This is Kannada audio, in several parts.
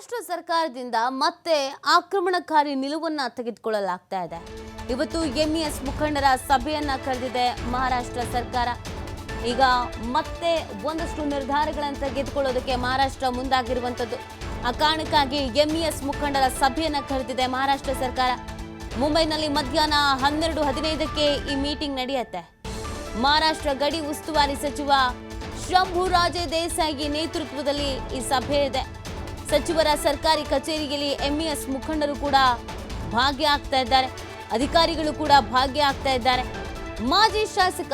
ಮಹಾರಾಷ್ಟ್ರ ಸರ್ಕಾರದಿಂದ ಮತ್ತೆ ಆಕ್ರಮಣಕಾರಿ ನಿಲುವನ್ನ ತೆಗೆದುಕೊಳ್ಳಲಾಗ್ತಾ ಇದೆ. ಇವತ್ತು ಎಂಇಎಸ್ ಮುಖಂಡರ ಸಭೆಯನ್ನ ಕರೆದಿದೆ ಮಹಾರಾಷ್ಟ್ರ ಸರ್ಕಾರ. ಈಗ ಮತ್ತೆ ಒಂದಷ್ಟು ನಿರ್ಧಾರಗಳನ್ನು ತೆಗೆದುಕೊಳ್ಳೋದಕ್ಕೆ ಮಹಾರಾಷ್ಟ್ರ ಮುಂದಾಗಿರುವಂಥದ್ದು. ಆ ಕಾರಣಕ್ಕಾಗಿ ಎಂಇಎಸ್ ಮುಖಂಡರ ಸಭೆಯನ್ನ ಕರೆದಿದೆ ಮಹಾರಾಷ್ಟ್ರ ಸರ್ಕಾರ. ಮುಂಬೈನಲ್ಲಿ ಮಧ್ಯಾಹ್ನ ಹನ್ನೆರಡು ಹದಿನೈದಕ್ಕೆ ಈ ಮೀಟಿಂಗ್ ನಡೆಯುತ್ತೆ. ಮಹಾರಾಷ್ಟ್ರ ಗಡಿ ಉಸ್ತುವಾರಿ ಸಚಿವ ಶಂಭು ರಾಜೇ ದೇಸಾಯಿ ನೇತೃತ್ವದಲ್ಲಿ ಈ ಸಭೆ ಇದೆ. ಸಚಿವರ ಸರ್ಕಾರಿ ಕಚೇರಿಯಲ್ಲಿ ಎಂಇಎಸ್ ಮುಖಂಡರು ಕೂಡ ಭಾಗಿಯಾಗ್ತಾ ಇದ್ದಾರೆ. ಅಧಿಕಾರಿಗಳು ಕೂಡ ಭಾಗಿಯಾಗ್ತಾ ಇದ್ದಾರೆ. ಮಾಜಿ ಶಾಸಕ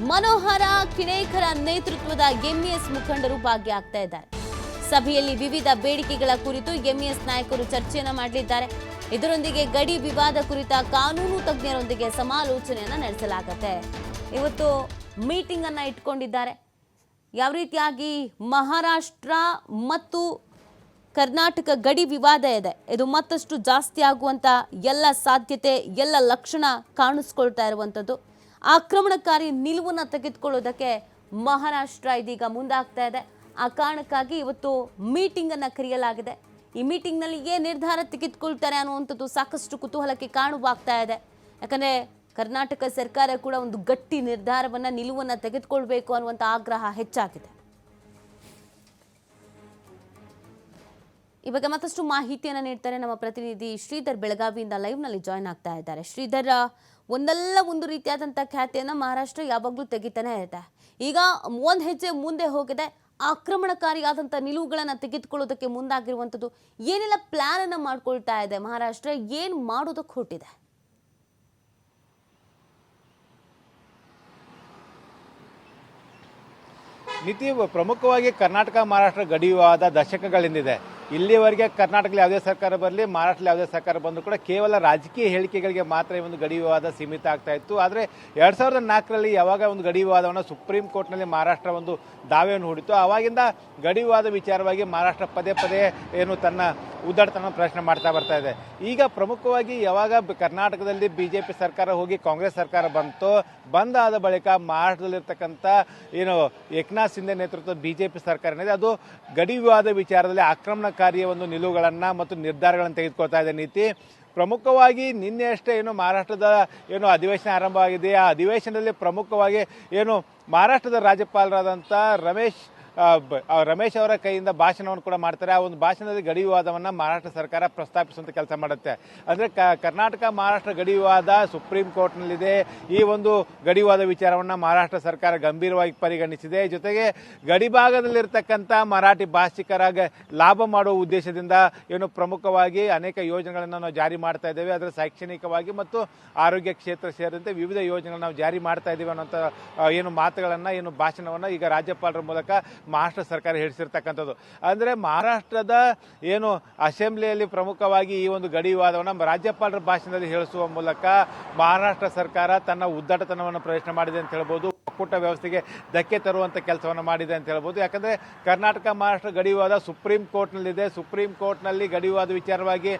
ಮನೋಹರ ಕಿಣೇಕರ ನೇತೃತ್ವದ ಎಂಇಎಸ್ ಮುಖಂಡರು ಭಾಗಿಯಾಗ್ತಾ ಇದ್ದಾರೆ. ಸಭೆಯಲ್ಲಿ ವಿವಿಧ ಬೇಡಿಕೆಗಳ ಕುರಿತು ಎಂಇಎಸ್ ನಾಯಕರು ಚರ್ಚೆಯನ್ನು ಮಾಡಲಿದ್ದಾರೆ. ಇದರೊಂದಿಗೆ ಗಡಿ ವಿವಾದ ಕುರಿತ ಕಾನೂನು ತಜ್ಞರೊಂದಿಗೆ ಸಮಾಲೋಚನೆಯನ್ನು ನಡೆಸಲಾಗತ್ತೆ. ಇವತ್ತು ಮೀಟಿಂಗ್ ಅನ್ನ ಇಟ್ಕೊಂಡಿದ್ದಾರೆ. ಯಾವ ರೀತಿಯಾಗಿ ಮಹಾರಾಷ್ಟ್ರ ಮತ್ತು ಕರ್ನಾಟಕ ಗಡಿ ವಿವಾದ ಇದೆ. ಇದು ಮತ್ತಷ್ಟು ಜಾಸ್ತಿ ಆಗುವಂತ ಎಲ್ಲ ಸಾಧ್ಯತೆ, ಎಲ್ಲ ಲಕ್ಷಣ ಕಾಣಿಸ್ಕೊಳ್ತಾ ಇರುವಂಥದ್ದು ಆಕ್ರಮಣಕಾರಿ ನಿಲುವನ್ನು ತೆಗೆದುಕೊಳ್ಳೋದಕ್ಕೆ ಮಹಾರಾಷ್ಟ್ರ ಇದೀಗ ಮುಂದಾಗ್ತಾ ಇದೆ. ಆ ಕಾರಣಕ್ಕಾಗಿ ಇವತ್ತು ಮೀಟಿಂಗ್ ಅನ್ನ ಕರೆಯಲಾಗಿದೆ. ಈ ಮೀಟಿಂಗ್ನಲ್ಲಿ ಏನು ನಿರ್ಧಾರ ತೆಗೆದುಕೊಳ್ತಾರೆ ಅನ್ನುವಂಥದ್ದು ಸಾಕಷ್ಟು ಕುತೂಹಲಕ್ಕೆ ಕಾಣುವಾಗ್ತಾ ಇದೆ. ಯಾಕಂದ್ರೆ ಕರ್ನಾಟಕ ಸರ್ಕಾರ ಕೂಡ ಒಂದು ಗಟ್ಟಿ ನಿರ್ಧಾರವನ್ನ, ನಿಲುವನ್ನ ತೆಗೆದುಕೊಳ್ಬೇಕು ಅನ್ನುವಂಥ ಆಗ್ರಹ ಹೆಚ್ಚಾಗಿದೆ. ಇವಾಗ ಮತ್ತಷ್ಟು ಮಾಹಿತಿಯನ್ನು ನೀಡ್ತಾರೆ ನಮ್ಮ ಪ್ರತಿನಿಧಿ ಶ್ರೀಧರ್ ಬೆಳಗಾವಿಯಿಂದ ಲೈವ್ನಲ್ಲಿ ಜಾಯ್ನ್ ಆಗ್ತಾ ಇದ್ದಾರೆ. ಶ್ರೀಧರ್ ಒಂದಲ್ಲ ಒಂದು ರೀತಿಯಾದಂಥ ಖ್ಯಾತಿಯನ್ನು ಮಹಾರಾಷ್ಟ್ರ ಯಾವಾಗಲೂ ತೆಗಿತಾನೆ ಇರುತ್ತೆ. ಈಗ ಒಂದು ಹೆಜ್ಜೆ ಮುಂದೆ ಹೋಗಿದೆ. ಆಕ್ರಮಣಕಾರಿಯಾದಂಥ ನಿಲುವುಗಳನ್ನು ತೆಗೆದುಕೊಳ್ಳೋದಕ್ಕೆ ಮುಂದಾಗಿರುವಂಥದ್ದು ಏನೆಲ್ಲ ಪ್ಲಾನ್ ಅನ್ನ ಮಾಡ್ಕೊಳ್ತಾ ಇದೆ ಮಹಾರಾಷ್ಟ್ರ? ಏನು ಮಾಡೋದಕ್ಕೆ ಹೊರಟಿದೆ? ನೀತಿ ಪ್ರಮುಖವಾಗಿ ಕರ್ನಾಟಕ, ಮಹಾರಾಷ್ಟ್ರ ಗಡಿಯುವಾದ ದಶಕಗಳಿಂದಿದೆ. ಇಲ್ಲಿವರೆಗೆ ಕರ್ನಾಟಕದಲ್ಲಿ ಯಾವುದೇ ಸರ್ಕಾರ ಬರಲಿ, ಮಹಾರಾಷ್ಟ್ರದಲ್ಲಿ ಯಾವುದೇ ಸರ್ಕಾರ ಬಂದರೂ ಕೂಡ ಕೇವಲ ರಾಜಕೀಯ ಹೇಳಿಕೆಗಳಿಗೆ ಮಾತ್ರ ಈ ಒಂದು ಗಡಿ ವಿವಾದ ಸೀಮಿತ ಆಗ್ತಾ ಇತ್ತು. ಆದರೆ ಎರಡು ಸಾವಿರದ ನಾಲ್ಕರಲ್ಲಿ ಯಾವಾಗ ಒಂದು ಗಡಿ ವಿವಾದವನ್ನು ಸುಪ್ರೀಂ ಕೋರ್ಟ್ನಲ್ಲಿ ಮಹಾರಾಷ್ಟ್ರ ಒಂದು ದಾವೆಯನ್ನು ಹೂಡಿತು ಆವಾಗಿಂದ ಗಡಿ ವಿವಾದ ವಿಚಾರವಾಗಿ ಮಹಾರಾಷ್ಟ್ರ ಪದೇ ಪದೇ ಏನು ತನ್ನ ಉದ್ದಾಟತನ ಪ್ರಶ್ನೆ ಮಾಡ್ತಾ ಬರ್ತಾ ಇದೆ. ಈಗ ಪ್ರಮುಖವಾಗಿ ಯಾವಾಗ ಬ- ಕರ್ನಾಟಕದಲ್ಲಿ ಪಿ ಸರ್ಕಾರ ಹೋಗಿ ಕಾಂಗ್ರೆಸ್ ಸರ್ಕಾರ ಬಂತು, ಬಂದಾದ ಬಳಿಕ ಮಹಾರಾಷ್ಟ್ರದಲ್ಲಿರ್ತಕ್ಕಂಥ ಏನು ಏಕನಾಥ್ ಸಿಂಧೆ ನೇತೃತ್ವದ ಪಿ ಸರ್ಕಾರ ಏನಿದೆ, ಅದು ಗಡಿ ವಿವಾದ ವಿಚಾರದಲ್ಲಿ ಆಕ್ರಮಣಕಾರಿಯ ಒಂದು ನಿಲುವುಗಳನ್ನು ಮತ್ತು ನಿರ್ಧಾರಗಳನ್ನು ತೆಗೆದುಕೊಳ್ತಾ ಇದೆ ನೀತಿ. ಪ್ರಮುಖವಾಗಿ ನಿನ್ನೆ ಅಷ್ಟೇ ಏನು ಮಹಾರಾಷ್ಟ್ರದ ಏನು ಅಧಿವೇಶನ ಆರಂಭವಾಗಿದೆ. ಆ ಅಧಿವೇಶನದಲ್ಲಿ ಪ್ರಮುಖವಾಗಿ ಏನು ಮಹಾರಾಷ್ಟ್ರದ ರಾಜ್ಯಪಾಲರಾದಂಥ ರಮೇಶ್ ರಮೇಶ್ ಅವರ ಕೈಯಿಂದ ಭಾಷಣವನ್ನು ಕೂಡ ಮಾಡ್ತಾರೆ. ಆ ಒಂದು ಭಾಷಣದಲ್ಲಿ ಗಡಿ ವಿವಾದವನ್ನು ಮಹಾರಾಷ್ಟ್ರ ಸರ್ಕಾರ ಪ್ರಸ್ತಾಪಿಸುವಂಥ ಕೆಲಸ ಮಾಡುತ್ತೆ. ಅಂದರೆ ಕರ್ನಾಟಕ, ಮಹಾರಾಷ್ಟ್ರ ಗಡಿ ವಿವಾದ ಸುಪ್ರೀಂ ಕೋರ್ಟ್ನಲ್ಲಿದೆ. ಈ ಒಂದು ಗಡಿ ವಿವಾದ ವಿಚಾರವನ್ನು ಮಹಾರಾಷ್ಟ್ರ ಸರ್ಕಾರ ಗಂಭೀರವಾಗಿ ಪರಿಗಣಿಸಿದೆ. ಜೊತೆಗೆ ಗಡಿ ಭಾಗದಲ್ಲಿರ್ತಕ್ಕಂಥ ಮರಾಠಿ ಭಾಷಿಕರ ಲಾಭ ಮಾಡುವ ಉದ್ದೇಶದಿಂದ ಏನು ಪ್ರಮುಖವಾಗಿ ಅನೇಕ ಯೋಜನೆಗಳನ್ನು ನಾವು ಜಾರಿ ಮಾಡ್ತಾ ಇದ್ದೇವೆ. ಅದರ ಶೈಕ್ಷಣಿಕವಾಗಿ ಮತ್ತು ಆರೋಗ್ಯ ಕ್ಷೇತ್ರ ಸೇರಿದಂತೆ ವಿವಿಧ ಯೋಜನೆಗಳನ್ನು ನಾವು ಜಾರಿ ಮಾಡ್ತಾ ಇದ್ದೀವಿ ಅನ್ನೋಂಥ ಏನು ಮಾತುಗಳನ್ನು, ಏನು ಭಾಷಣವನ್ನು ಈಗ ರಾಜ್ಯಪಾಲರ ಮೂಲಕ ಮಹಾರಾಷ್ಟ್ರ ಸರ್ಕಾರ ಹಿಡಿಸಿರ್ತಕ್ಕಂಥದ್ದು ಅಂದರೆ ಮಹಾರಾಷ್ಟ್ರದ ಏನು ಅಸೆಂಬ್ಲಿಯಲ್ಲಿ ಪ್ರಮುಖವಾಗಿ ಈ ಒಂದು ಗಡಿ ವಿವಾದವನ್ನು ರಾಜ್ಯಪಾಲರ ಭಾಷಣದಲ್ಲಿ ಹೇಳಿಸುವ ಮೂಲಕ ಮಹಾರಾಷ್ಟ್ರ ಸರ್ಕಾರ ತನ್ನ ಉದ್ದಟತನವನ್ನು ಪ್ರದರ್ಶನ ಮಾಡಿದೆ ಅಂತ ಹೇಳ್ಬೋದು. ಒಕ್ಕೂಟ ವ್ಯವಸ್ಥೆಗೆ ಧಕ್ಕೆ ತರುವಂಥ ಕೆಲಸವನ್ನು ಮಾಡಿದೆ ಅಂತ ಹೇಳ್ಬೋದು. ಯಾಕಂದರೆ ಕರ್ನಾಟಕ, ಮಹಾರಾಷ್ಟ್ರ ಗಡಿ ವಿವಾದ ಸುಪ್ರೀಂ ಕೋರ್ಟ್ನಲ್ಲಿದೆ. ಸುಪ್ರೀಂ ಕೋರ್ಟ್ನಲ್ಲಿ ಗಡಿ ವಿವಾದ ವಿಚಾರವಾಗಿ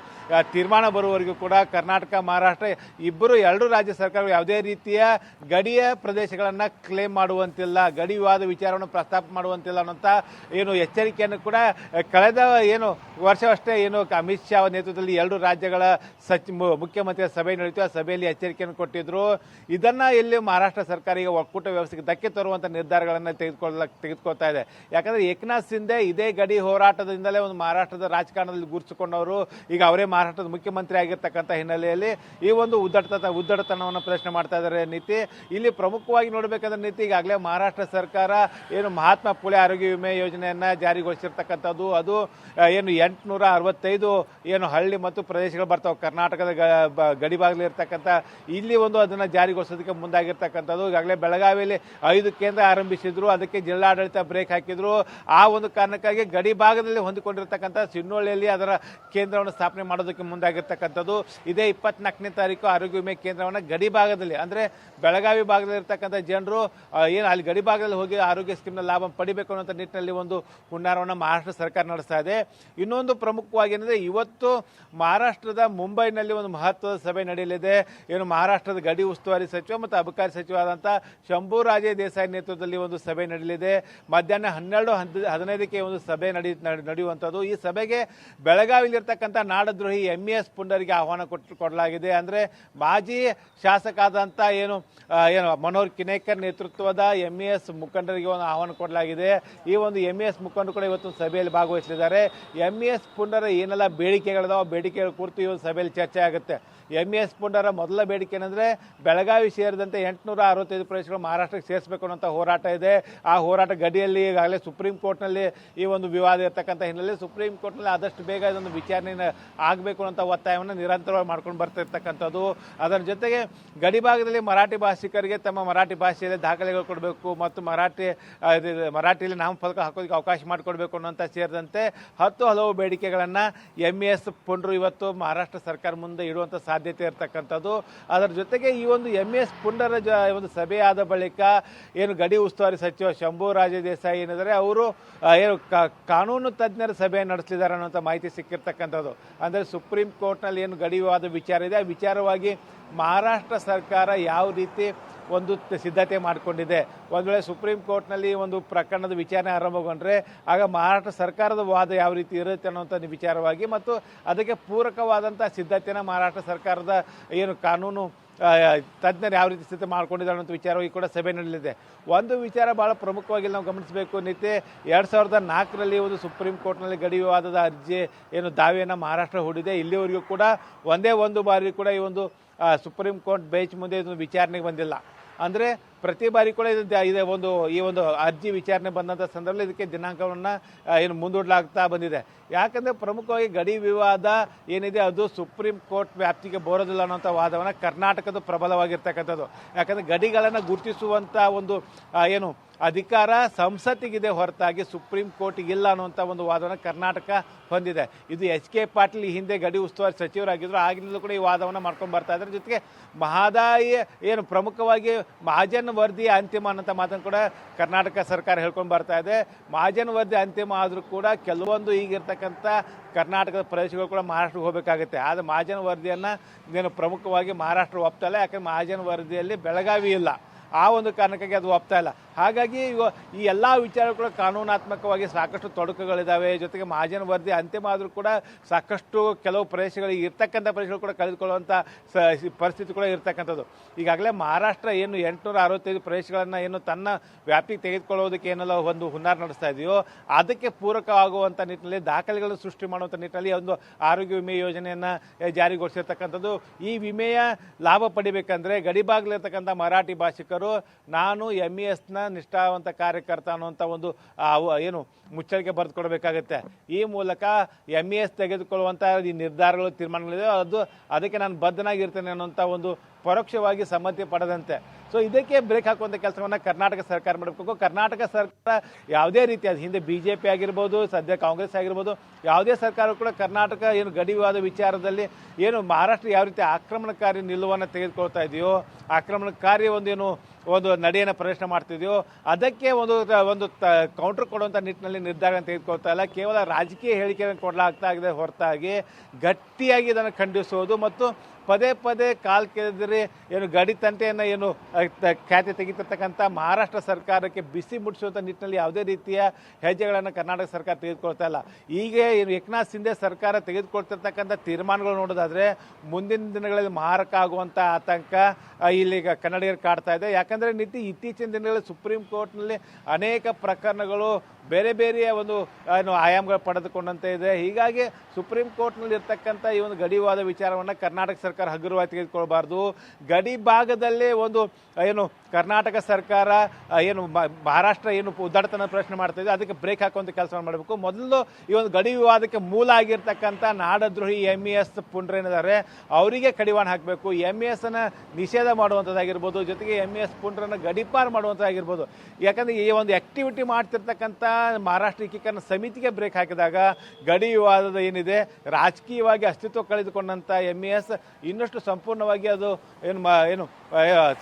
ತೀರ್ಮಾನ ಬರುವವರೆಗೂ ಕೂಡ ಕರ್ನಾಟಕ, ಮಹಾರಾಷ್ಟ್ರ ಇಬ್ಬರು ಎರಡೂ ರಾಜ್ಯ ಸರ್ಕಾರಗಳು ಯಾವುದೇ ರೀತಿಯ ಗಡಿಯ ಪ್ರದೇಶಗಳನ್ನು ಕ್ಲೇಮ್ ಮಾಡುವಂತಿಲ್ಲ ಗಡಿ ವಿವಾದ ವಿಚಾರವನ್ನು ಪ್ರಸ್ತಾಪ ಮಾಡುವಂತಿಲ್ಲ ಅನ್ನೋಂಥ ಏನು ಎಚ್ಚರಿಕೆಯನ್ನು ಕೂಡ ಕಳೆದ ಏನು ವರ್ಷವಷ್ಟೇ ಏನು ಅಮಿತ್ ಶಾ ನೇತೃತ್ವದಲ್ಲಿ ಎರಡು ರಾಜ್ಯಗಳ ಸಚಿ ಮುಖ್ಯಮಂತ್ರಿಯ ಸಭೆ ನಡೆಯಿತು. ಆ ಸಭೆಯಲ್ಲಿ ಎಚ್ಚರಿಕೆಯನ್ನು ಕೊಟ್ಟಿದ್ದರು ಇದನ್ನು ಇಲ್ಲಿ ಮಹಾರಾಷ್ಟ್ರ ಸರ್ಕಾರ ಈಗ ಒಕ್ಕೂಟ ವ್ಯವಸ್ಥೆಗೆ ಧಕ್ಕೆ ತರುವಂತ ನಿರ್ಧಾರಗಳನ್ನು ತೆಗೆದುಕೊಳ್ಳ, ತೆಗೆದುಕೊಳ್ತಾ ಇದೆ. ಯಾಕಂದ್ರೆ ಏಕನಾಥ್ ಸಿಂಧೆ ಇದೇ ಗಡಿ ಹೋರಾಟದಿಂದಲೇ ಒಂದು ಮಹಾರಾಷ್ಟ್ರದ ರಾಜಕಾರಣದಲ್ಲಿ ಗುರುತಿಸಿಕೊಂಡವರು ಈಗ ಅವರೇ ಮಹಾರಾಷ್ಟ್ರದ ಮುಖ್ಯಮಂತ್ರಿ ಆಗಿರ್ತಕ್ಕಂಥ ಹಿನ್ನೆಲೆಯಲ್ಲಿ ಈ ಒಂದು ಉದ್ದಟತ ಉದ್ದಡತನವನ್ನು ಪ್ರಶ್ನೆ ಮಾಡ್ತಾ ಇದ್ದಾರೆ ನೀತಿ. ಇಲ್ಲಿ ಪ್ರಮುಖವಾಗಿ ನೋಡಬೇಕಾದ್ರೆ ನೀತಿ, ಈಗಾಗಲೇ ಮಹಾರಾಷ್ಟ್ರ ಸರ್ಕಾರ ಏನು ಮಹಾತ್ಮ ಪುಳೆ ಆರೋಗ್ಯ ವಿಮೆ ಯೋಜನೆಯನ್ನ ಜಾರಿಗೊಳಿಸಿರ್ತಕ್ಕಂಥದ್ದು. ಅದು ಏನು ಎಂಟುನೂರ ಅರವತ್ತೈದು ಏನು ಹಳ್ಳಿ ಮತ್ತು ಪ್ರದೇಶಗಳು ಬರ್ತಾವೆ. ಕರ್ನಾಟಕದ ಗಡಿಭಾಗಲಿರ್ತಕ್ಕಂಥ ಇಲ್ಲಿ ಒಂದು ಅದನ್ನು ಜಾರಿಗೊಳಿಸೋದಕ್ಕೆ ಮುಂದಾಗಿರ್ತಕ್ಕಂಥದ್ದು. ಈಗಾಗಲೇ ಬೆಳಗಾವಿಯಲ್ಲಿ ಐದು ಕೇಂದ್ರ ಆರಂಭಿಸಿದ್ರು, ಅದಕ್ಕೆ ಜಿಲ್ಲಾಡಳಿತ ಬ್ರೇಕ್ ಹಾಕಿದ್ರು. ಆ ಒಂದು ಕಾರಣಕ್ಕಾಗಿ ಗಡಿ ಭಾಗದಲ್ಲಿ ಹೊಂದಿಕೊಂಡಿರ್ತಕ್ಕಂಥ ಸಿನ್ನೋಳಿಯಲ್ಲಿ ಅದರ ಕೇಂದ್ರವನ್ನು ಸ್ಥಾಪನೆ ಮಾಡೋದಕ್ಕೆ ಮುಂದಾಗಿರ್ತಕ್ಕಂಥದ್ದು. ಇದೇ ಇಪ್ಪತ್ನಾಲ್ಕನೇ ತಾರೀಕು ಆರೋಗ್ಯ ವಿಮೆ ಕೇಂದ್ರವನ್ನು ಗಡಿ ಭಾಗದಲ್ಲಿ, ಅಂದರೆ ಬೆಳಗಾವಿ ಭಾಗದಲ್ಲಿ ಇರ್ತಕ್ಕಂಥ ಜನರು ಏನು ಅಲ್ಲಿ ಗಡಿ ಭಾಗದಲ್ಲಿ ಹೋಗಿ ಆರೋಗ್ಯ ಸ್ಕೀಮ್ನ ಲಾಭ ಪಡಿಬೇಕು ಅನ್ನೋಂಥ ನಿಟ್ಟಿನಲ್ಲಿ ಒಂದು ಹುನ್ನಾರವನ್ನು ಮಹಾರಾಷ್ಟ್ರ ಸರ್ಕಾರ ನಡೆಸ್ತಾ ಇದೆ. ಇನ್ನೊಂದು ಪ್ರಮುಖವಾಗಿ ಏನಂದರೆ, ಇವತ್ತು ಮಹಾರಾಷ್ಟ್ರದ ಮುಂಬೈನಲ್ಲಿ ಒಂದು ಮಹತ್ವದ ಸಭೆ ನಡೆಯಲಿದೆ. ಏನು ಮಹಾರಾಷ್ಟ್ರದ ಗಡಿ ಉಸ್ತುವಾರಿ ಸಚಿವ ಮತ್ತು ಅಬಕಾರಿ ಸಚಿವ ಆದಂಥ ಶಂಭು ಶಂಭುರಾಜೇ ದೇಸಾಯಿ ನೇತೃತ್ವದಲ್ಲಿ ಒಂದು ಸಭೆ ನಡೆಯಲಿದೆ. ಮಧ್ಯಾಹ್ನ ಹನ್ನೆರಡು ಹದ್- ಹದಿನೈದಕ್ಕೆ ಒಂದು ಸಭೆ ನಡಿ, ನಡೆ- ನಡೆಯುವಂಥದ್ದು. ಈ ಸಭೆಗೆ ಬೆಳಗಾವಿಯಲ್ಲಿರ್ತಕ್ಕಂಥ ನಾಡದ್ರೋಹಿ ಎಂ ಎಸ್ ಪುಂಡರಿಗೆ ಆಹ್ವಾನ ಕೊಟ್ಟು ಕೊಡಲಾಗಿದೆ. ಅಂದರೆ ಮಾಜಿ ಶಾಸಕ ಆದಂಥ ಏನು ಏನು ಮನೋಹರ್ ಕಿನೇಕರ್ ನೇತೃತ್ವದ ಎಂ ಎಸ್ ಮುಖಂಡರಿಗೆ ಒಂದು ಆಹ್ವಾನ ಕೊಡಲಾಗಿದೆ. ಈ ಒಂದು ಎಂ ಎಸ್ ಮುಖಂಡರು ಕೂಡ ಇವತ್ತು ಸಭೆಯಲ್ಲಿ ಭಾಗವಹಿಸಲಿದ್ದಾರೆ. ಎಂ ಎಸ್ ಪುಂಡರ ಏನೆಲ್ಲ ಬೇಡಿಕೆಗಳಿದಾವೆ, ಬೇಡಿಕೆಗಳ ಕುರಿತು ಒಂದು ಸಭೆಯಲ್ಲಿ ಚರ್ಚೆ ಆಗುತ್ತೆ. ಎಂ ಎಸ್ ಪುಂಡರ ಮೊದಲ ಬೇಡಿಕೆ ಏನಂದರೆ, ಬೆಳಗಾವಿ ಸೇರಿದಂತೆ ಎಂಟುನೂರ ಅರವತ್ತೈದು ಪ್ರದೇಶಗಳು ಮಹಾರಾಷ್ಟ್ರಕ್ಕೆ ಸೇರಿಸಬೇಕು ಅನ್ನೋಂಥ ಹೋರಾಟ ಇದೆ. ಆ ಹೋರಾಟ ಗಡಿಯಲ್ಲಿ ಈಗಾಗಲೇ ಸುಪ್ರೀಂ ಕೋರ್ಟ್ನಲ್ಲಿ ಈ ಒಂದು ವಿವಾದ ಇರತಕ್ಕಂಥ ಹಿನ್ನೆಲೆ ಸುಪ್ರೀಂ ಕೋರ್ಟ್ನಲ್ಲಿ ಆದಷ್ಟು ಬೇಗ ಇದೊಂದು ವಿಚಾರಣೆ ಆಗಬೇಕು ಅನ್ನೋಂಥ ಒತ್ತಾಯವನ್ನು ನಿರಂತರವಾಗಿ ಮಾಡ್ಕೊಂಡು ಬರ್ತಾ ಇರ್ತಕ್ಕಂಥದ್ದು. ಅದರ ಜೊತೆಗೆ ಗಡಿ ಭಾಗದಲ್ಲಿ ಮರಾಠಿ ಭಾಷಿಕರಿಗೆ ತಮ್ಮ ಮರಾಠಿ ಭಾಷೆಯಲ್ಲಿ ದಾಖಲೆಗಳು ಕೊಡಬೇಕು ಮತ್ತು ಮರಾಠಿ ಮರಾಠಿಯಲ್ಲಿ ನಾಮಫಲಕ ಹಾಕೋದಕ್ಕೆ ಅವಕಾಶ ಮಾಡಿಕೊಡ್ಬೇಕು ಅನ್ನೋಂಥ ಸೇರಿದಂತೆ ಹತ್ತು ಹಲವು ಬೇಡಿಕೆಗಳನ್ನು ಎಂ ಎಸ್ ಪುಂಡ್ರು ಇವತ್ತು ಮಹಾರಾಷ್ಟ್ರ ಸರ್ಕಾರ ಮುಂದೆ ಇಡುವಂಥ ಸಾಧ್ಯತೆ ಇರತಕ್ಕಂಥದ್ದು. ಅದರ ಜೊತೆಗೆ ಈ ಒಂದು ಎಂ ಎಸ್ ಪುಂಡರ ಜ ಒಂದು ಸಭೆಯಾದ ಆದ ಬಳಿಕ ಏನು ಗಡಿ ಉಸ್ತುವಾರಿ ಸಚಿವ ಶಂಭು ರಾಜ ದೇಸಾಯಿ ಏನಿದ್ದಾರೆ, ಅವರು ಏನು ಕಾನೂನು ತಜ್ಞರ ಸಭೆ ನಡೆಸಲಿದ್ದಾರೆ ಅನ್ನೋಂಥ ಮಾಹಿತಿ ಸಿಕ್ಕಿರ್ತಕ್ಕಂಥದ್ದು. ಅಂದರೆ ಸುಪ್ರೀಂ ಕೋರ್ಟ್ನಲ್ಲಿ ಏನು ಗಡಿ ವಿವಾದ ವಿಚಾರ ಇದೆ, ಆ ವಿಚಾರವಾಗಿ ಮಹಾರಾಷ್ಟ್ರ ಸರ್ಕಾರ ಯಾವ ರೀತಿ ಒಂದು ಸಿದ್ಧತೆ ಮಾಡಿಕೊಂಡಿದೆ. ಒಂದು ವೇಳೆ ಸುಪ್ರೀಂ ಕೋರ್ಟ್ನಲ್ಲಿ ಒಂದು ಪ್ರಕರಣದ ವಿಚಾರಣೆ ಆರಂಭಗೊಂಡ್ರೆ, ಆಗ ಮಹಾರಾಷ್ಟ್ರ ಸರ್ಕಾರದ ವಾದ ಯಾವ ರೀತಿ ಇರುತ್ತೆ ಅನ್ನೋಂಥ ವಿಚಾರವಾಗಿ ಮತ್ತು ಅದಕ್ಕೆ ಪೂರಕವಾದಂಥ ಸಿದ್ಧತೆಯನ್ನು ಮಹಾರಾಷ್ಟ್ರ ಸರ್ಕಾರದ ಏನು ಕಾನೂನು ತಜ್ಞರು ಯಾವ ರೀತಿ ಸ್ಥಿತಿ ಮಾಡ್ಕೊಂಡಿದ್ದಾರೆ ಅನ್ನೋ ವಿಚಾರವಾಗಿ ಕೂಡ ಸಭೆ ನಡೆಯಲಿದೆ ಒಂದು ವಿಚಾರ ಭಾಳ ಪ್ರಮುಖವಾಗಿ ನಾವು ಗಮನಿಸಬೇಕು. ನಿತ್ಯ ಎರಡು ಸಾವಿರದ ನಾಲ್ಕರಲ್ಲಿ ಒಂದು ಸುಪ್ರೀಂ ಕೋರ್ಟ್ನಲ್ಲಿ ಗಡಿ ವಿವಾದದ ಅರ್ಜಿ ಏನು ದಾವೆಯನ್ನು ಮಹಾರಾಷ್ಟ್ರ ಹೂಡಿದೆ. ಇಲ್ಲಿವರೆಗೂ ಕೂಡ ಒಂದೇ ಒಂದು ಬಾರಿ ಕೂಡ ಈ ಒಂದು ಸುಪ್ರೀಂ ಕೋರ್ಟ್ ಬೆಂಚ್ ಮುಂದೆ ಇದೊಂದು ವಿಚಾರಣೆಗೆ ಬಂದಿಲ್ಲ. ಅಂದರೆ ಪ್ರತಿ ಬಾರಿ ಕೂಡ ಇದು ಇದೆ ಒಂದು, ಈ ಒಂದು ಅರ್ಜಿ ವಿಚಾರಣೆ ಬಂದಂಥ ಸಂದರ್ಭದಲ್ಲಿ ಇದಕ್ಕೆ ದಿನಾಂಕವನ್ನು ಏನು ಮುಂದೂಡಲಾಗ್ತಾ ಬಂದಿದೆ. ಯಾಕಂದರೆ ಪ್ರಮುಖವಾಗಿ ಗಡಿ ವಿವಾದ ಏನಿದೆ, ಅದು ಸುಪ್ರೀಂ ಕೋರ್ಟ್ ವ್ಯಾಪ್ತಿಗೆ ಬರೋದಿಲ್ಲ ಅನ್ನೋಂಥ ವಾದವನ್ನು ಕರ್ನಾಟಕದ ಪ್ರಬಲವಾಗಿರ್ತಕ್ಕಂಥದ್ದು. ಯಾಕಂದರೆ ಗಡಿಗಳನ್ನು ಗುರುತಿಸುವಂಥ ಒಂದು ಏನು ಅಧಿಕಾರ ಸಂಸತ್ತಿಗಿದೆ ಹೊರತಾಗಿ ಸುಪ್ರೀಂ ಕೋರ್ಟಿಗೆ ಇಲ್ಲ ಅನ್ನುವಂಥ ಒಂದು ವಾದವನ್ನು ಕರ್ನಾಟಕ ಹೊಂದಿದೆ. ಇದು ಎಚ್ ಕೆ ಪಾಟೀಲ್ ಹಿಂದೆ ಗಡಿ ಉಸ್ತುವಾರಿ ಸಚಿವರಾಗಿದ್ದರು ಆಗಿನಿಂದಲೂ ಕೂಡ ಈ ವಾದವನ್ನು ಮಾಡ್ಕೊಂಡು ಬರ್ತಾ ಇದ್ದಾರೆ. ಜೊತೆಗೆ ಮಹದಾಯಿ, ಏನು ಪ್ರಮುಖವಾಗಿ ಮಹಾಜನ್ ವರದಿ ಅಂತಿಮ ಅನ್ನೋಂಥ ಮಾತನ್ನು ಕೂಡ ಕರ್ನಾಟಕ ಸರ್ಕಾರ ಹೇಳ್ಕೊಂಡು ಬರ್ತಾ ಇದೆ. ಮಹಾಜನ್ ವರದಿ ಅಂತಿಮ ಆದರೂ ಕೂಡ ಕೆಲವೊಂದು ಈಗಿರ್ತಕ್ಕಂಥ ಕರ್ನಾಟಕದ ಪ್ರದೇಶಗಳು ಕೂಡ ಮಹಾರಾಷ್ಟ್ರಕ್ಕೆ ಹೋಗಬೇಕಾಗುತ್ತೆ. ಆದರೆ ಮಹಾಜನ್ ವರದಿಯನ್ನು ಏನು ಪ್ರಮುಖವಾಗಿ ಮಹಾರಾಷ್ಟ್ರ ಒಪ್ತಲ್ಲ ಯಾಕಂದ್ರೆ ಮಹಾಜನ್ ವರದಿಯಲ್ಲಿ ಬೆಳಗಾವಿ ಇಲ್ಲ. ಆ ಒಂದು ಕಾರಣಕ್ಕಾಗಿ ಅದು ಒಪ್ತಾ ಇಲ್ಲ. ಹಾಗಾಗಿ ಈ ಎಲ್ಲ ವಿಚಾರಗಳು ಕಾನೂನಾತ್ಮಕವಾಗಿ ಸಾಕಷ್ಟು ತೊಡಕುಗಳಿದ್ದಾವೆ ಜೊತೆಗೆ ಮಹಾಜನ ವರದಿ ಅಂತಿಮ ಆದರೂ ಕೂಡ ಸಾಕಷ್ಟು ಕೆಲವು ಪ್ರದೇಶಗಳಿಗೆ ಇರ್ತಕ್ಕಂಥ ಪ್ರದೇಶಗಳು ಕೂಡ ಕಳೆದುಕೊಳ್ಳುವಂಥ ಪರಿಸ್ಥಿತಿ ಕೂಡ ಇರ್ತಕ್ಕಂಥದ್ದು. ಈಗಾಗಲೇ ಮಹಾರಾಷ್ಟ್ರ ಏನು ಎಂಟುನೂರ ಅರವತ್ತೈದು ಪ್ರದೇಶಗಳನ್ನು ಏನು ತನ್ನ ವ್ಯಾಪ್ತಿಗೆ ತೆಗೆದುಕೊಳ್ಳೋದಕ್ಕೆ ಏನೆಲ್ಲ ಒಂದು ಹುನ್ನಾರ ನಡೆಸ್ತಾ ಇದೆಯೋ, ಅದಕ್ಕೆ ಪೂರಕವಾಗುವಂಥ ನಿಟ್ಟಿನಲ್ಲಿ ದಾಖಲೆಗಳನ್ನು ಸೃಷ್ಟಿ ಮಾಡುವಂಥ ನಿಟ್ಟಿನಲ್ಲಿ ಒಂದು ಆರೋಗ್ಯ ವಿಮೆ ಯೋಜನೆಯನ್ನು ಜಾರಿಗೊಳಿಸಿರ್ತಕ್ಕಂಥದ್ದು. ಈ ವಿಮೆಯ ಲಾಭ ಪಡಿಬೇಕಂದ್ರೆ ಗಡಿಭಾಗಲಿರ್ತಕ್ಕಂಥ ಮರಾಠಿ ಭಾಷಿಕರು ನಾನು ಎಂ ಇ ಎಸ್ನ ನಿಷ್ಠಾವಂತ ಕಾರ್ಯಕರ್ತ ಅನ್ನುವಂಥ ಒಂದು ಏನು, ಮುಚ್ಚಳಿಕೆ ಬರೆದುಕೊಡಬೇಕಾಗುತ್ತೆ ಈ ಮೂಲಕ ಎಂ ಇ ಎಸ್ ತೆಗೆದುಕೊಳ್ಳುವಂಥ ಈ ನಿರ್ಧಾರಗಳು, ತೀರ್ಮಾನಗಳಿದೆ. ಅದು, ಅದಕ್ಕೆ ನಾನು ಬದ್ಧನಾಗಿರ್ತೇನೆ ಅನ್ನುವಂಥ ಒಂದು ಪರೋಕ್ಷವಾಗಿ ಸಮ್ಮತಿ ಪಡೆದಂತೆ. ಸೊ ಇದಕ್ಕೆ ಬ್ರೇಕ್ ಹಾಕುವಂಥ ಕೆಲಸವನ್ನು ಕರ್ನಾಟಕ ಸರ್ಕಾರ ಮಾಡಬೇಕು. ಕರ್ನಾಟಕ ಸರ್ಕಾರ ಯಾವುದೇ ರೀತಿಯಾದ, ಹಿಂದೆ ಬಿ ಜೆ ಪಿ ಆಗಿರ್ಬೋದು, ಸದ್ಯ ಕಾಂಗ್ರೆಸ್ ಆಗಿರ್ಬೋದು, ಯಾವುದೇ ಸರ್ಕಾರ ಕೂಡ ಕರ್ನಾಟಕ ಏನು ಗಡಿ ವಿವಾದ ವಿಚಾರದಲ್ಲಿ ಏನು ಮಹಾರಾಷ್ಟ್ರ ಯಾವ ರೀತಿ ಆಕ್ರಮಣಕಾರಿ ನಿಲುವನ್ನು ತೆಗೆದುಕೊಳ್ತಾ ಇದೆಯೋ, ಆಕ್ರಮಣಕಾರಿ ಒಂದು ಏನು ಒಂದು ನಡೆಯನ್ನು ಪ್ರದರ್ಶನ ಮಾಡ್ತಿದೆಯೋ, ಅದಕ್ಕೆ ಒಂದು ಒಂದು ಕೌಂಟರ್ ಕೊಡುವಂಥ ನಿಟ್ಟಿನಲ್ಲಿ ನಿರ್ಧಾರ ತೆಗೆದುಕೊಳ್ತಾ ಇಲ್ಲ. ಕೇವಲ ರಾಜಕೀಯ ಹೇಳಿಕೆಯನ್ನು ಕೊಡಲಾಗ್ತಾ ಇದೆ ಹೊರತಾಗಿ. ಗಟ್ಟಿಯಾಗಿ ಇದನ್ನು ಖಂಡಿಸೋದು ಮತ್ತು ಪದೇ ಪದೇ ಕಾಲ್ ಕೇಳಿದ್ರೆ ಏನು ಗಡಿ ತಂಟೆಯನ್ನು ಏನು ಖ್ಯಾತಿ ತೆಗಿತಿರ್ತಕ್ಕಂಥ ಮಹಾರಾಷ್ಟ್ರ ಸರ್ಕಾರಕ್ಕೆ ಬಿಸಿ ಮುಟ್ಟಿಸುವಂಥ ನಿಟ್ಟಿನಲ್ಲಿ ಯಾವುದೇ ರೀತಿಯ ಹೆಜ್ಜೆಗಳನ್ನು ಕರ್ನಾಟಕ ಸರ್ಕಾರ ತೆಗೆದುಕೊಳ್ತಾ ಇಲ್ಲ. ಈಗ ಏನು ಏಕನಾಥ್ ಶಿಂದೆ ಸರ್ಕಾರ ತೆಗೆದುಕೊಳ್ತಿರ್ತಕ್ಕಂಥ ತೀರ್ಮಾನಗಳು ನೋಡೋದಾದರೆ, ಮುಂದಿನ ದಿನಗಳಲ್ಲಿ ಮಾರಕ ಆಗುವಂಥ ಆತಂಕ ಇಲ್ಲಿ ಕನ್ನಡಿಗರು ಕಾಡ್ತಾ ಇದೆ. ಯಾಕಂದರೆ ನಿತ್ಯ ಇತ್ತೀಚಿನ ದಿನಗಳಲ್ಲಿ ಸುಪ್ರೀಂ ಕೋರ್ಟ್ನಲ್ಲಿ ಅನೇಕ ಪ್ರಕರಣಗಳು ಬೇರೆ ಬೇರೆಯ ಒಂದು ಏನು ಆಯಾಮಗಳು ಪಡೆದುಕೊಂಡಂತೆ ಇದೆ. ಹೀಗಾಗಿ ಸುಪ್ರೀಂ ಕೋರ್ಟ್ನಲ್ಲಿ ಇರ್ತಕ್ಕಂಥ ಈ ಒಂದು ಗಡಿವಾದ ವಿಚಾರವನ್ನು ಕರ್ನಾಟಕ ಸರ್ಕಾರ ಹಗುರವಾಗಿ ತೆಗೆದುಕೊಳ್ಬಾರ್ದು ಗಡಿ ಭಾಗದಲ್ಲೇ ಒಂದು ಏನು ಕರ್ನಾಟಕ ಸರ್ಕಾರ ಏನು ಮಹಾರಾಷ್ಟ್ರ ಏನು ಉದ್ದಾಟತನ ಪ್ರಶ್ನೆ ಮಾಡ್ತಾ ಇದೆ, ಅದಕ್ಕೆ ಬ್ರೇಕ್ ಹಾಕುವಂಥ ಕೆಲಸ ಮಾಡಬೇಕು. ಮೊದಲು ಈ ಒಂದು ಗಡಿ ವಿವಾದಕ್ಕೆ ಮೂಲ ಆಗಿರ್ತಕ್ಕಂಥ ನಾಡದ್ರೋಹಿ ಎಂ ಇ ಎಸ್ ಪುಂಡ್ರೇನಿದ್ದಾರೆ, ಅವರಿಗೆ ಕಡಿವಾಣ ಹಾಕಬೇಕು. ಎಂ ಇ ಎಸ್ ಅನ್ನು ನಿಷೇಧ ಮಾಡುವಂಥದ್ದಾಗಿರ್ಬೋದು ಜೊತೆಗೆ ಎಂ ಇ ಎಸ್ ಪುಂಡ್ರನ್ನ ಗಡಿಪಾರು ಮಾಡುವಂಥದ್ದಾಗಿರ್ಬೋದು ಯಾಕಂದರೆ ಈ ಒಂದು ಆ್ಯಕ್ಟಿವಿಟಿ ಮಾಡ್ತಿರ್ತಕ್ಕಂಥ ಮಹಾರಾಷ್ಟ್ರ ಏಕೀಕರಣ ಸಮಿತಿಗೆ ಬ್ರೇಕ್ ಹಾಕಿದಾಗ ಗಡಿ ವಿವಾದದ ಏನಿದೆ, ರಾಜಕೀಯವಾಗಿ ಅಸ್ತಿತ್ವ ಕಳೆದುಕೊಂಡಂಥ ಎಂ ಇ ಎಸ್ ಇನ್ನಷ್ಟು ಸಂಪೂರ್ಣವಾಗಿ ಅದು ಏನು ಏನು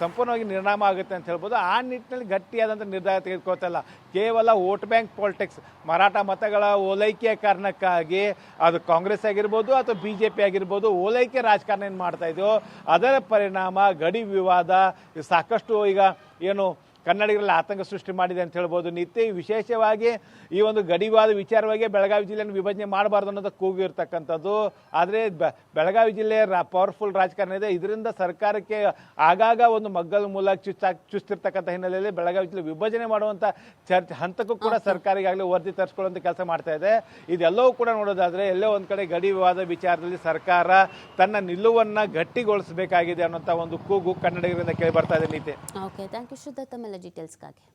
ಸಂಪೂರ್ಣವಾಗಿ ನಿರ್ನಾಮ ಆಗುತ್ತೆ ಅಂತ ಹೇಳ್ಬೋದು. ಆ ನಿಟ್ಟಿನಲ್ಲಿ ಗಟ್ಟಿಯಾದಂಥ ನಿರ್ಧಾರ ತೆಗೆದುಕೊಳ್ತಲ್ಲ ಕೇವಲ ವೋಟ್ ಬ್ಯಾಂಕ್ ಪಾಲಿಟಿಕ್ಸ್, ಮರಾಠ ಮತಗಳ ಓಲೈಕೆಯ ಕಾರಣಕ್ಕಾಗಿ ಅದು ಕಾಂಗ್ರೆಸ್ ಆಗಿರ್ಬೋದು ಅಥವಾ ಬಿ ಜೆ ಪಿ ಆಗಿರ್ಬೋದು ಓಲೈಕೆ ರಾಜಕಾರಣ ಏನು ಮಾಡ್ತಾ ಇದೆಯೋ, ಅದರ ಪರಿಣಾಮ ಗಡಿ ವಿವಾದ ಸಾಕಷ್ಟು ಈಗ ಏನು ಕನ್ನಡಿಗರಲ್ಲಿ ಆತಂಕ ಸೃಷ್ಟಿ ಮಾಡಿದೆ ಅಂತ ಹೇಳ್ಬೋದು. ನಿತ್ಯ ವಿಶೇಷವಾಗಿ ಈ ಒಂದು ಗಡಿವಾದ ವಿಚಾರವಾಗಿ ಬೆಳಗಾವಿ ಜಿಲ್ಲೆಯನ್ನು ವಿಭಜನೆ ಮಾಡಬಾರ್ದು ಅನ್ನೋದು ಕೂಗು ಇರ್ತಕ್ಕಂಥದ್ದು. ಆದರೆ ಬೆಳಗಾವಿ ಜಿಲ್ಲೆಯ ಪವರ್ಫುಲ್ ರಾಜಕಾರಣ ಇದೆ. ಇದರಿಂದ ಸರ್ಕಾರಕ್ಕೆ ಆಗಾಗ ಒಂದು ಮಗ್ಗಲ ಮೂಲಕ ಚುಚ್ಚಾ ಚುಚ್ತಿರ್ತಕ್ಕಂಥ ಹಿನ್ನೆಲೆಯಲ್ಲಿ ಬೆಳಗಾವಿ ಜಿಲ್ಲೆ ವಿಭಜನೆ ಮಾಡುವಂಥ ಚರ್ಚೆ ಹಂತಕ್ಕೂ ಕೂಡ ಸರ್ಕಾರ ಈಗಾಗಲೇ ವರದಿ ತರಿಸ್ಕೊಳ್ಳುವಂಥ ಕೆಲಸ ಮಾಡ್ತಾ ಇದೆ. ಇದೆಲ್ಲವೂ ಕೂಡ ನೋಡೋದಾದರೆ ಎಲ್ಲೋ ಒಂದು ಕಡೆ ಗಡಿ ವಿವಾದ ವಿಚಾರದಲ್ಲಿ ಸರ್ಕಾರ ತನ್ನ ನಿಲುವನ್ನು ಗಟ್ಟಿಗೊಳಿಸಬೇಕಾಗಿದೆ ಅನ್ನೋಂಥ ಒಂದು ಕೂಗು ಕನ್ನಡಿಗರಿಂದ ಕೇಳಿ ಬರ್ತಾ ಇದೆ ನೀತಿ ಓಕೆ ಥ್ಯಾಂಕ್ ಯು చాలా డీటెయిల్స్ కాకే